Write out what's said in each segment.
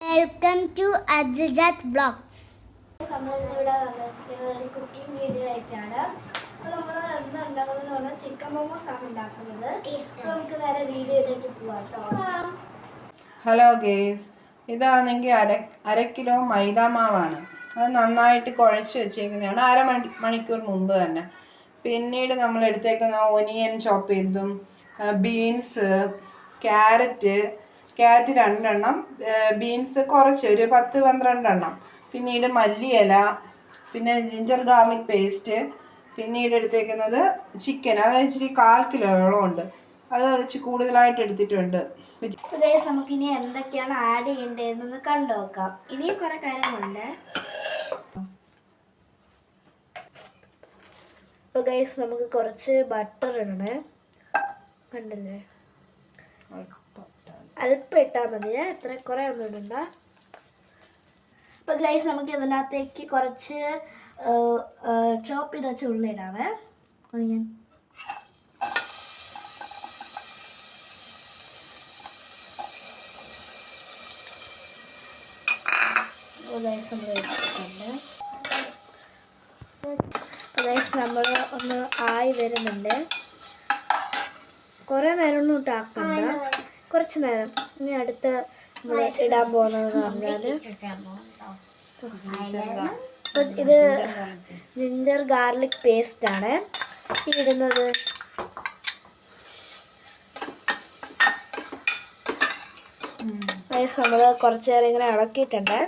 Welcome to Ajijath blogs നമ്മളിവിടെ വന്നിരിക്കുന്നത് ഒരു കുക്കിംഗ് വീഡിയോ ആയിട്ടാണ്. അപ്പോൾ നമ്മൾ ഇന്ന് ഉണ്ടാക്കുന്നത് പറഞ്ഞാൽ ചിക്കൻ മോമോസ് ആണ് ഉണ്ടാക്കുന്നത്. നമുക്ക് നേരെ വീഡിയോയിലേക്ക് പോവാം കേട്ടോ ഹലോ ഗേസ് ഇതാണെങ്കിൽ അര അര കിലോ മൈദ മാവാണ്. അത് നന്നായിട്ട് കുഴച്ച് വെച്ചേക്കുന്നതാണ്. അര മണി മണിക്കൂർ മുമ്പ് തന്നെ. പിന്നീട് നമ്മൾ എടുത്തേക്കുന്ന ഒനിയൻ ചോപ്പ് ചെയ്തതും ബീൻസ് ക്യാരറ്റ് ക്യാരറ്റ് രണ്ടെണ്ണം ബീൻസ് കുറച്ച് ഒരു പത്ത് പന്ത്രണ്ടെണ്ണം. പിന്നീട് മല്ലിയില പിന്നെ ജിഞ്ചർ ഗാർലിക് പേസ്റ്റ് പിന്നീട് എടുത്തേക്കുന്നത് ചിക്കൻ. അത് ഇച്ചിരി കാൽ കിലോയോളം ഉണ്ട്. അത് ഇച്ചിരി കൂടുതലായിട്ട് എടുത്തിട്ടുണ്ട്. നമുക്ക് ഇനി എന്തൊക്കെയാണ് ആഡ് ചെയ്യേണ്ടതെന്ന് കണ്ടു നോക്കാം. ഇനിയും കുറേ കാര്യങ്ങളുണ്ട്. അപ്പോൾ ഗൈസ് നമുക്ക് കുറച്ച് ബട്ടർ ഇടണേ. കണ്ടില്ലേ? അല്പം ഇട്ടാൽ മതി എത്ര കുറേ ഒന്നും ഇടണ്ട. അപ്പോൾ ഗൈസ് നമുക്ക് ഇതിനകത്തേക്ക് കുറച്ച് ചോപ്പ് ചെയ്ത് വെച്ച ഉള്ളി ഇടാവേ. ഒനിയൻ നമ്മൾ ഒന്ന് ആയി വരുന്നുണ്ട്. കുറേ നേരം ഒന്നും ഇട്ടാക്കണ്ട കുറച്ച് നേരം. ഇനി അടുത്ത ഇടാൻ പോകുന്നത് പറഞ്ഞാൽ ഇത് ജിഞ്ചർ ഗാർലിക് പേസ്റ്റ് ആണ്. ഇടുന്നത് നമ്മൾ കുറച്ച് ഇങ്ങനെ ഇളക്കിയിട്ടുണ്ട്.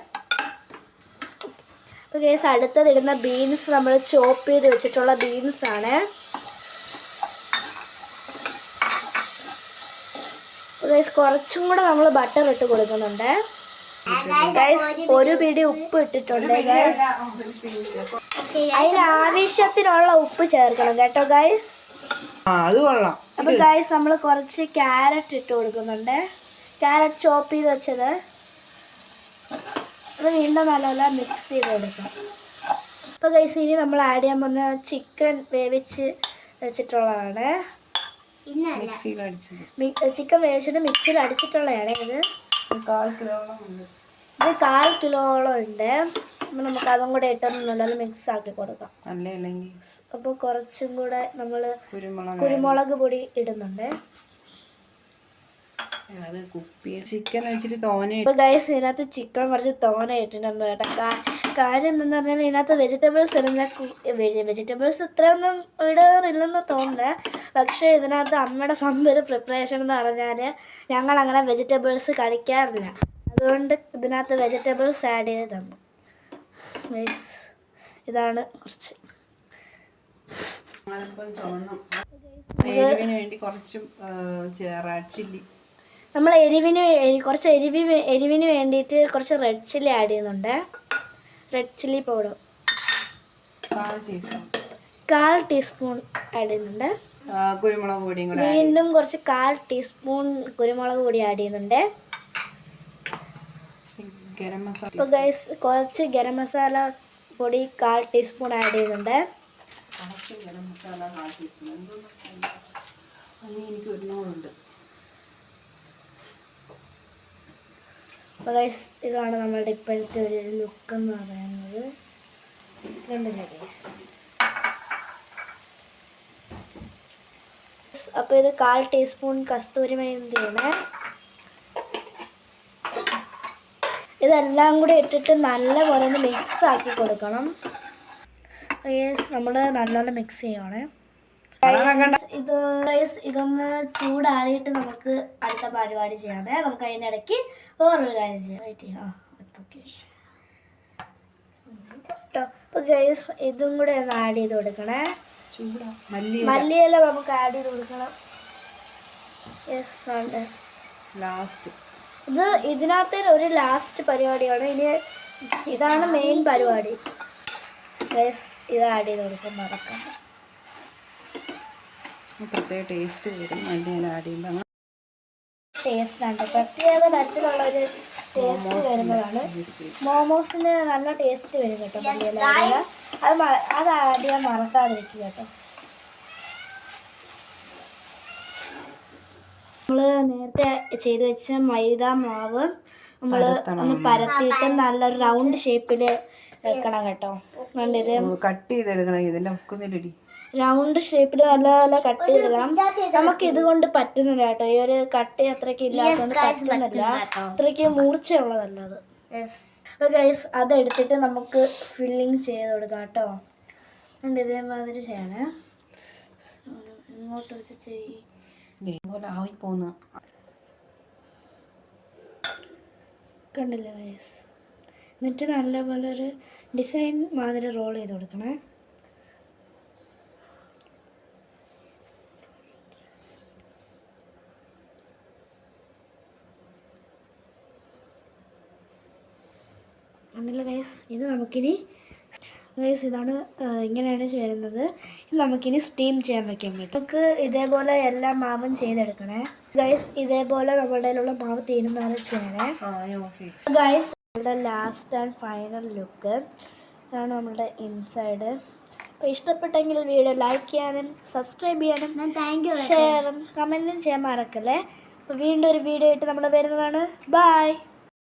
അപ്പോൾ കേസ് അടുത്തത് ഇടുന്ന ബീൻസ് നമ്മൾ ചോപ്പ് ചെയ്ത് വെച്ചിട്ടുള്ള ബീൻസ് ആണ്. ഗൈസ് കുറച്ചും കൂടെ നമ്മൾ ബട്ടർ ഇട്ട് കൊടുക്കുന്നുണ്ട്. ഗൈസ് ഒരു പിടി ഉപ്പ് ഇട്ടിട്ടുണ്ട് ഗൈസ് അതിന് ആവശ്യത്തിനുള്ള ഉപ്പ് ചേർക്കണം കേട്ടോ ഗൈസ് അപ്പൊ ഗൈസ് നമ്മൾ കുറച്ച് ക്യാരറ്റ് ഇട്ട് കൊടുക്കുന്നുണ്ട്. ക്യാരറ്റ് ചോപ്പ് ചെയ്ത് വെച്ചത്. അത് വീണ്ടും നല്ലപോലെ മിക്സ് ചെയ്ത് കൊടുക്കാം. അപ്പോൾ ഗൈസ് ഇനി നമ്മൾ ആഡ് ചെയ്യാൻ പോകുന്ന ചിക്കൻ വേവിച്ച് വെച്ചിട്ടുള്ളതാണ്. മിക്സിയിൽ അടിച്ചത് ചിക്കൻ വേവിച്ചിട്ട് മിക്സിയിൽ അടിച്ചിട്ടുള്ളതാണ് ഇത്. കാൽ കിലോളം ഇത് കാൽ കിലോളം ഉണ്ട്. അപ്പൊ നമുക്ക് അതും കൂടെ ഇട്ടൊന്ന് മിക്സ് ആക്കി കൊടുക്കാം. അല്ലേ അല്ലെങ്കിൽ അപ്പോൾ കുറച്ചും കൂടെ നമ്മൾ കുരുമുളക് കുരുമുളക് പൊടി ഇടുന്നുണ്ട്. അത് കുപ്പി ചിക്കൻ വെച്ചിട്ട് തോനെ ഇപ്പൊ ഗൈസ് ഇതിനകത്ത് ചിക്കൻ കുറച്ച് തോന ഇട്ടിട്ടുണ്ട് കേട്ടോ. കാര്യം എന്തെന്ന് പറഞ്ഞാൽ ഇതിനകത്ത് വെജിറ്റബിൾസ് ഇടുന്ന വെജിറ്റബിൾസ് ഇത്രയൊന്നും ഇടാറില്ലെന്ന് തോന്നുന്നത് പക്ഷേ ഇതിനകത്ത് അമ്മയുടെ സ്വന്തം ഒരു പ്രിപ്പറേഷൻ എന്ന് പറഞ്ഞാൽ ഞങ്ങൾ അങ്ങനെ വെജിറ്റബിൾസ് കഴിക്കാറില്ല. അതുകൊണ്ട് ഇതിനകത്ത് വെജിറ്റബിൾസ് ആഡ് ചെയ്ത് തന്നു. ഇതാണ് കുറച്ച്. വേണ്ടി കുറച്ചും ചില്ലി നമ്മൾ എരിവിന് കുറച്ച് എരിവി എരിവിന് വേണ്ടിയിട്ട് കുറച്ച് റെഡ് ചില്ലി ആഡ് ചെയ്യുന്നുണ്ട്. റെഡ് ചില്ലി പൗഡർ കാൽ ടീസ്പൂൺ ആഡ് ചെയ്യുന്നുണ്ട്. കുരുമുളക് പൊടിയും കൂടെ വീണ്ടും കുറച്ച് കാൽ ടീസ്പൂൺ കുരുമുളക് പൊടി ആഡ് ചെയ്യുന്നുണ്ട്. ഗരം മസാല ഗൈസ് കുറച്ച് ഗരം മസാല പൊടി കാൽ ടീസ്പൂൺ ആഡ് ചെയ്യുന്നുണ്ട്. ഗരം മസാല കാൽ ടീസ്പൂൺ. എന്തോന്ന് അതിന് എനിക്ക് ഒരുപാടുണ്ട്. അപ്പോൾ ഗൈസ് ഇതാണ് നമ്മളുടെ ഇപ്പോഴത്തെ ഒരു ലുക്ക് എന്ന് പറയുന്നത്. കണ്ടില്ലേ ഗൈസ് അപ്പോൾ ഇത് കാൽ ടീസ്പൂൺ കസ്തൂരി മേന്തിയാണ്. ഇതെല്ലാം കൂടി ഇട്ടിട്ട് നല്ലപോലെ ഒന്ന് മിക്സ് ആക്കി കൊടുക്കണം. നമ്മൾ നല്ലോണം മിക്സ് ചെയ്യണേ. ഇത് ഇതൊന്ന് ചൂടാറിയിട്ട് നമുക്ക് അടുത്ത പരിപാടി ചെയ്യാമേ. നമുക്ക് അതിന്റെ ഇടയ്ക്ക് വേറൊരു കാര്യം ചെയ്യാം. വെയിറ്റ് ചെയ്യാം. അപ്പോൾ ഇതും കൂടെ ഒന്ന് ആഡ് ചെയ്ത് കൊടുക്കണേ. ചൂടാ. മല്ലിയില. നമുക്ക് ആഡ് ചെയ്ത് കൊടുക്കണം. ലാസ്റ്റ് ഇത് ഇതിനകത്ത് ഒരു ലാസ്റ്റ് പരിപാടിയാണ്. ഇനി ഇതാണ് മെയിൻ പരിപാടി. യെസ് ഇത് ആഡ് ചെയ്ത് കൊടുക്കാൻ മറക്കാം. പ്രത്യേക ടേസ്റ്റ് വരും. മല്ലിയില ആഡ് ചെയ്യുമ്പോൾ ടേസ്റ്റ് ആണ് പ്രത്യേക തരത്തിലുള്ള ഒരു ടേസ്റ്റ് വരുന്നതാണ് മോമോസിന് നല്ല ടേസ്റ്റ് വരും കേട്ടോ മല്ലിയില. അത് അത് ആഡ് ചെയ്യാൻ മറക്കാതിരിക്കുക കേട്ടോ. നമ്മൾ നേരത്തെ ചെയ്ത് വെച്ച മൈദ മാവ് നമ്മൾ ഒന്ന് പരത്തിയിട്ട് നല്ല റൗണ്ട് ഷേപ്പിൽ വെക്കണം കേട്ടോ. കണ്ടിട്ട് കട്ട് ചെയ്തെടുക്കണം ഇതിന്റെ മുക്കുന്നില്ലടി റൗണ്ട് ഷേപ്പിൽ നല്ല നല്ല കട്ട് ചെയ്തിടാം നമുക്ക് ഇതുകൊണ്ട് പറ്റുന്നില്ല കേട്ടോ. ഈ ഒരു കട്ട് അത്രയ്ക്ക് ഇല്ലാത്തതുകൊണ്ട് പറ്റുന്നില്ല. അത്രയ്ക്ക് മൂർച്ചയുള്ളതല്ല അത്. അപ്പോൾ ഗൈസ് അതെടുത്തിട്ട് നമുക്ക് ഫില്ലിങ് ചെയ്ത് കൊടുക്കാം കേട്ടോ. ഉണ്ട് ഇതേമാതിരി ചെയ്യണേ. ഇങ്ങോട്ട് വെച്ച് ചെയ്യ്. ആയി പോന്നു കണ്ടില്ലേ ഗൈസ് എന്നിട്ട് നല്ലപോലെ ഒരു ഡിസൈൻ മാതിരി റോൾ ചെയ്ത് കൊടുക്കണേ കണ്ടില്ല ഗൈസ് ഇത് നമുക്കിനി ഗൈസ് ഇതാണ് ഇങ്ങനെയാണ് വരുന്നത് ഇത് നമുക്കിനി സ്റ്റീം ചെയ്യാൻ വെക്കാം പറ്റും നമുക്ക് ഇതേപോലെ എല്ലാം മാവും ചെയ്തെടുക്കണേ. ഗൈസ് ഇതേപോലെ നമ്മുടെ മാവ് തീരുമാനം ചെയ്യണേ. ഗൈസ് നമ്മുടെ ലാസ്റ്റ് ആൻഡ് ഫൈനൽ ലുക്ക് ഇതാണ് നമ്മുടെ ഇൻസൈഡ് അപ്പോൾ ഇഷ്ടപ്പെട്ടെങ്കിൽ വീഡിയോ ലൈക്ക് ചെയ്യാനും സബ്സ്ക്രൈബ് ചെയ്യാനും ഞാൻ താങ്ക് യു ഷെയറും കമന്റും ചെയ്യാൻ മറക്കല്ലേ. അപ്പോൾ വീണ്ടും ഒരു വീഡിയോ ആയിട്ട് നമ്മൾ വരുന്നതാണ്. ബൈ